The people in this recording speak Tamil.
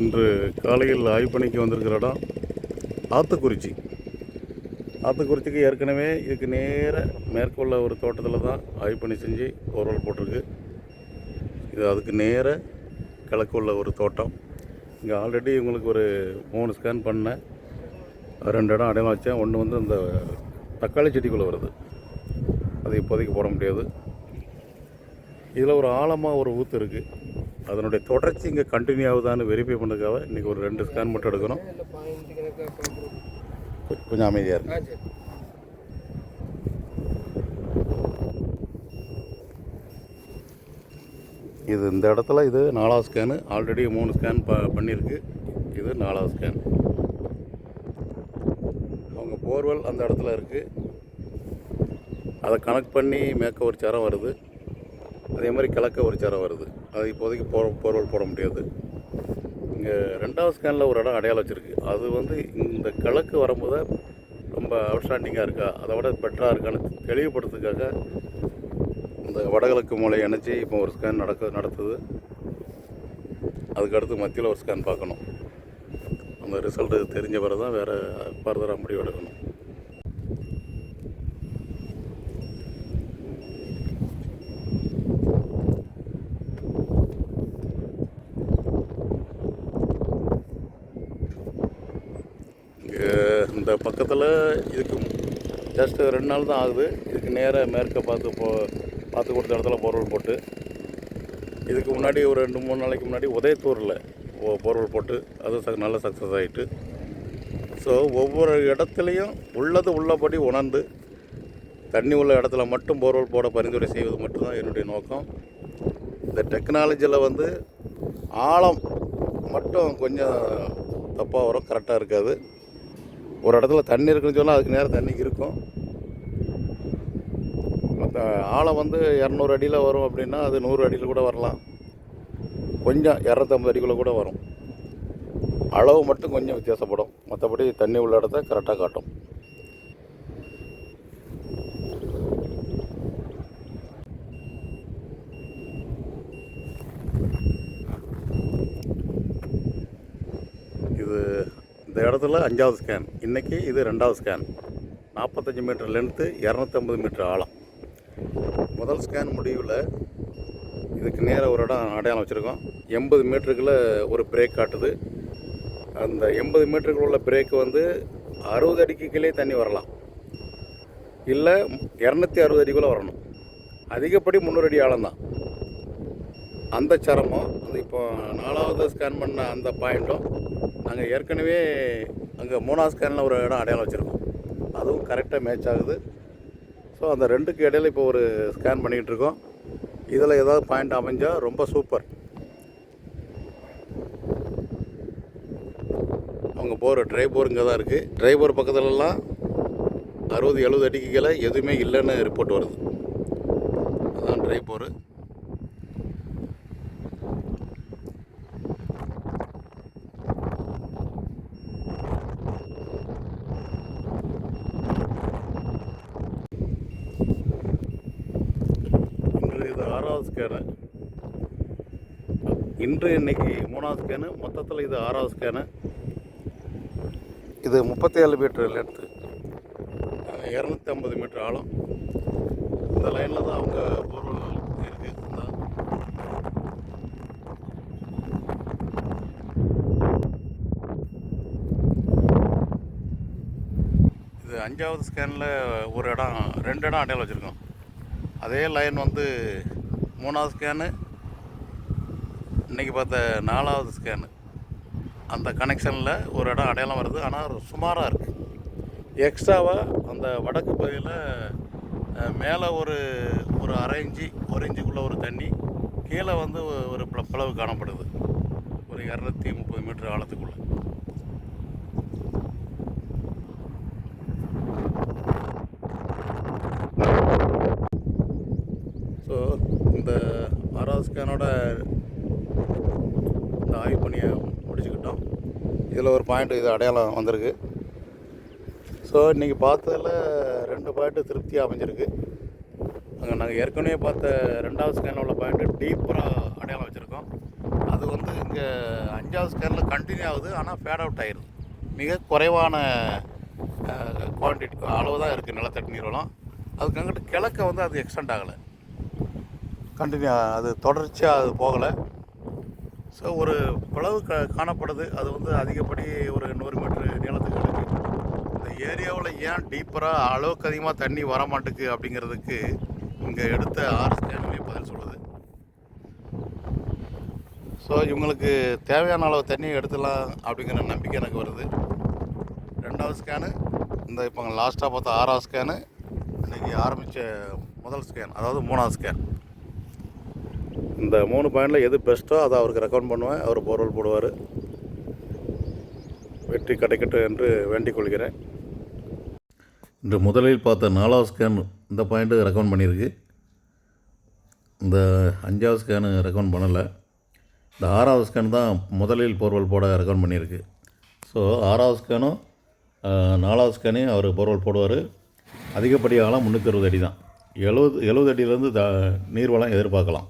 இன்று காலையில் ஆய்வுப்பணிக்கு வந்திருக்கிற இடம் ஆத்துக்குறிச்சி. ஆத்துக்குறிச்சிக்கு ஏற்கனவே இதுக்கு நேர மேற்கொள்ள ஒரு தோட்டத்தில் தான் ஆய்வுப்பணி செஞ்சு போர்வல் போட்டிருக்கு. இது அதுக்கு நேர கிழக்கு உள்ள ஒரு தோட்டம். இங்கே ஆல்ரெடி இவங்களுக்கு ஒரு மூணு ஸ்கேன் பண்ணேன் ரெண்டு இடம் அடையாளம் வச்சேன். ஒன்று வந்து அந்த தக்காளி செடிக்குள்ளே வருது. அது இப்போதைக்கு போட முடியாது. இதில் ஒரு ஆழமாக ஒரு ஊத்து இருக்குது அதனுடைய தொடர்ச்சி இங்கே கண்டினியூ ஆகுதான்னு வெரிஃபை பண்ணதுக்காக இன்றைக்கி ஒரு ரெண்டு ஸ்கேன் மட்டும் எடுக்கணும். கொஞ்சம் அமைதியாக இருக்கு இது இந்த இடத்துல இது நாலாவது ஸ்கேனு ஆல்ரெடி மூணு ஸ்கேன் ப பண்ணியிருக்கு. இது நாலாவது ஸ்கேன் அவங்க போர்வெல் அந்த இடத்துல இருக்குது அதை கனெக்ட் பண்ணி மேற்க ஒரு சரம் வருது. அதே மாதிரி கிழக்க ஒரு சேரம் வருது. அது இப்போதைக்கு போ போர்வல் போட முடியாது. இங்கே ரெண்டாவது ஸ்கேனில் ஒரு இடம் அடையாளம் வச்சுருக்கு. அது வந்து இந்த கிழக்கு வரும்போது ரொம்ப அவுட்ஸ்டாண்டிங்காக இருக்கா? அதை விட பெட்டராக இருக்கான்னு தெளிவுபடுத்துக்காக இந்த வடகிழக்கு மூளை இணைச்சி இப்போ ஒரு ஸ்கேன் நடக்க நடத்துது. அதுக்கடுத்து மத்தியில் ஒரு ஸ்கேன் பார்க்கணும். அந்த ரிசல்ட்டு தெரிஞ்ச பிறகு தான் வேறு ஃபர்தராக முடிவு இந்த பக்கத்தில் இதுக்கு ஜஸ்ட் ரெண்டு நாள் தான் ஆகுது. இதுக்கு நேராக மேற்க பார்த்து போ பார்த்து கொடுத்த இடத்துல போர்வல் போட்டு இதுக்கு முன்னாடி ஒரு ரெண்டு மூணு நாளைக்கு முன்னாடி உதயத்தூரில் போர்வல் போட்டு அது ச நல்ல சக்ஸஸ் ஆகிட்டு ஸோ ஒவ்வொரு இடத்துலையும் உள்ளது உள்ளபடி உணர்ந்து தண்ணி உள்ள இடத்துல மட்டும் போர்வல் போட பரிந்துரை செய்வது மட்டும்தான் என்னுடைய நோக்கம். இந்த டெக்னாலஜியில் வந்து ஆழம் மட்டும் கொஞ்சம் தப்பாக வரும் கரெக்டாக இருக்காது. ஒரு இடத்துல தண்ணி இருக்குன்னு சொன்னால் அதுக்கு நேரம் தண்ணி இருக்கும். மற்ற ஆழம் வந்து இரநூறு அடியில் வரும் அப்படின்னா அது நூறு அடியில் கூட வரலாம். கொஞ்சம் இரநூத்தம்பது அடிக்குள்ளே கூட வரும். அளவு மட்டும் கொஞ்சம் வித்தியாசப்படும். மற்றபடி தண்ணி உள்ள இடத்த கரெக்டாக காட்டும் இது இந்த இடத்துல அஞ்சாவது ஸ்கேன் இன்றைக்கி இது ரெண்டாவது ஸ்கேன் நாற்பத்தஞ்சு மீட்டர் லென்த்து இரநூத்தம்பது மீட்டர் ஆழம். முதல் ஸ்கேன் முடிவில் இதுக்கு நேராக ஒரு இடம் அடையாளம் வச்சுருக்கோம். எண்பது மீட்டருக்குள்ளே ஒரு பிரேக் காட்டுது. அந்த எண்பது மீட்டருக்குள்ள உள்ள பிரேக் வந்து அறுபது அடிக்கு கீழே தண்ணி வரலாம். இல்லை இரநூத்தி அறுபது அடிக்குள்ளே வரணும். அதிகப்படி முந்நூறு அடி ஆழம் தான் அந்த சரமும் அந்த இப்போ நாலாவது ஸ்கேன் பண்ண அந்த பாயிண்ட்டும் நாங்கள் ஏற்கனவே அங்கே மூணாவது ஸ்கேனில் ஒரு இடம் அடையாளம் வச்சுருக்கோம். அதுவும் கரெக்டாக மேட்ச் ஆகுது. ஸோ அந்த ரெண்டுக்கு இடையில இப்போ ஒரு ஸ்கேன் பண்ணிக்கிட்டு இருக்கோம். இதில் ஏதாவது பாயிண்ட் அமைஞ்சால் ரொம்ப சூப்பர் அவங்க போகிற ட்ரை போர் இங்கே தான் இருக்குது ட்ரை போர் பக்கத்துலலாம் அறுபது எழுபது அடிக்கு கீழே எதுவுமே இல்லைன்னு ரிப்போர்ட் வருது. அதான் ட்ரை இன்று இது ஆறாவது ஸ்கேனு இன்று இன்னைக்கு மூணாவது ஸ்கேனு மொத்தத்தில் இது ஆறாவது ஸ்கேனு இது முப்பத்தேழு மீட்டர் லென்த்து இரநூத்தி ஐம்பது மீட்டர் ஆழம். இந்த லைனில் தான் அவங்க பொருள் இருந்தால் இது அஞ்சாவது ஸ்கேனில் ஒரு இடம் ரெண்டு இடம் அடையாளம் வச்சுருக்கோம். அதே லைன் வந்து மூணாவது ஸ்கேனு இன்றைக்கி பார்த்த நாலாவது ஸ்கேனு அந்த கனெக்ஷனில் ஒரு இடம் அடையாளம் வருது. ஆனால் சுமாராக இருக்குது எக்ஸ்ட்ராவாக அந்த வடக்கு பகுதியில் மேலே ஒரு ஒரு அரை இஞ்சி ஒரு இஞ்சுக்குள்ளே ஒரு தண்ணி கீழே வந்து ஒரு பிளவு காணப்படுது. ஒரு இரநூத்தி முப்பது மீட்டர் ஆழத்துக்குள்ளே. ஸோ இந்த ஆறாவது ஸ்கேனோட இந்த ஆய்வு பணியை முடிச்சுக்கிட்டோம். இதில் ஒரு பாயிண்ட் இது அடையாளம் வந்திருக்கு. ஸோ இன்றைக்கி பார்த்ததில் ரெண்டு பாயிண்ட்டு திருப்தியாக அமைஞ்சிருக்கு. அங்கே நாங்கள் ஏற்கனவே பார்த்த ரெண்டாவது ஸ்கேனில் உள்ள பாயிண்ட்டு டீப்பராக அடையாளம் வச்சுருக்கோம். அது வந்து இங்கே அஞ்சாவது ஸ்கேனில் கண்டினியூ ஆகுது ஆனால் ஃபேட் அவுட் ஆயிடுது மிக குறைவான குவான்டிட்டி அளவு தான் இருக்குது நிலத்தடி நீர்வளம். அதுக்கு அங்கிட்டு கிழக்க வந்து அது எக்ஸ்டெண்ட் ஆகலை. கண்டினியூ அது தொடர்ச்சியாக அது போகலை. ஸோ ஒரு பிளவு க காணப்படுது. அது வந்து அதிகப்படி ஒரு நூறு மீட்ரு நீளத்துக்கு இருக்குது இந்த ஏரியாவில் ஏன் டீப்பராக அளவுக்கு அதிகமாக தண்ணி வர மாட்டேக்கு அப்படிங்கிறதுக்கு இங்கே எடுத்த ஆறு ஸ்கேனுமே பதில் சொல்லுது. ஸோ இவங்களுக்கு தேவையான அளவு தண்ணியை எடுத்துடலாம் அப்படிங்கிற நம்பிக்கை எனக்கு வருது. ரெண்டாவது ஸ்கேனு இந்த இப்போ லாஸ்ட்டாக பார்த்த ஆறாவது ஸ்கேனு இன்றைக்கி ஆரம்பித்த முதல் ஸ்கேன் அதாவது மூணாவது ஸ்கேன் இந்த மூணு பாயிண்டில் எது பெஸ்ட்டோ அதை அவருக்கு ரெக்கமெண்ட் பண்ணுவேன். அவர் போர்வல் போடுவார். வெற்றி கிடைக்கட்டும் என்று வேண்டிக் கொள்கிறேன். இன்று முதலில் பார்த்த நாலாவது ஸ்கேன் இந்த பாயிண்ட்டு ரெக்கமெண்ட் பண்ணியிருக்கு. இந்த அஞ்சாவது ஸ்கேனு ரெக்கமெண்ட் பண்ணலை. இந்த ஆறாவது ஸ்கேன் தான் முதலில் போர்வெல் போட ரெக்கமெண்ட் பண்ணியிருக்கு. ஸோ ஆறாவது ஸ்கேனும் நாலாவது ஸ்கேனையும் அவர் போர்வெல் போடுவார். அதிகப்படியாகலாம் முந்நூற்றி அறுபது அடி தான். எழுபது எழுபது அடியிலேருந்து த நீர்வளம் எதிர்பார்க்கலாம்.